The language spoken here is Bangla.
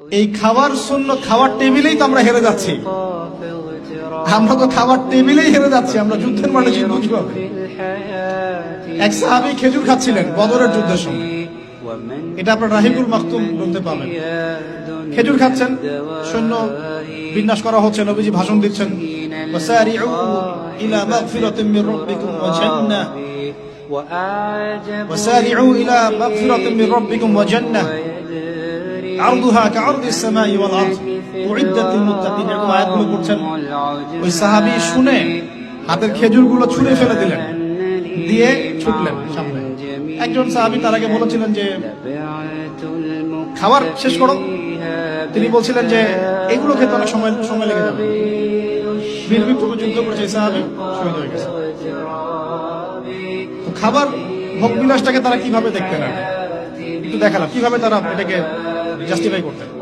এই খাবার শূন্য খাওয়ার টেবিলেই তো আমরা হেরে যাচ্ছি আমরা তো খাবার টেবিলেই হেরে যাচ্ছি আমরা যুদ্ধের মাঠে জিতবো কিভাবে এক সাহাবি খেজুর খাচ্ছিলেন বদরের যুদ্ধের সময় এটা আপনার রাহিবুল মাকতুম গ্রন্থে পাবেন খেজুর খাচ্ছেন সৈন্য বিন্যাস করা হচ্ছে নবীজি ভাষণ দিচ্ছেন وسارعوا إلى مغفرة من ربكم وجنة وسارعوا إلى مغفرة من ربكم وجنة আরদুহা কাআরদিস সামাই ওয়াল আরদ। উইদ্দাত লিল মুত্তাকিন, এরকম আয়াতগুলো পড়ছেন। ওই সাহাবী শুনে হাতের খেজুরগুলো ছুঁড়ে ফেলে দিলেন, দিয়ে ছুটলেন সামনে। একজন সাহাবী তার আগে বলেছিলেন যে খাবার শেষ করো। তিনি বলছিলেন যে, এগুলো খেতে অনেক সময় সময় লেগে যাবে। বিলবি পুরো যুদ্ধ করছে সাহাবী, শহীদ হয়ে গেছে। খাবার ভোগ বিলাসটাকে তারা কীভাবে দেখতে না একটু দেখালাম, কীভাবে তারা এটাকে জাস্টিফাই করতেন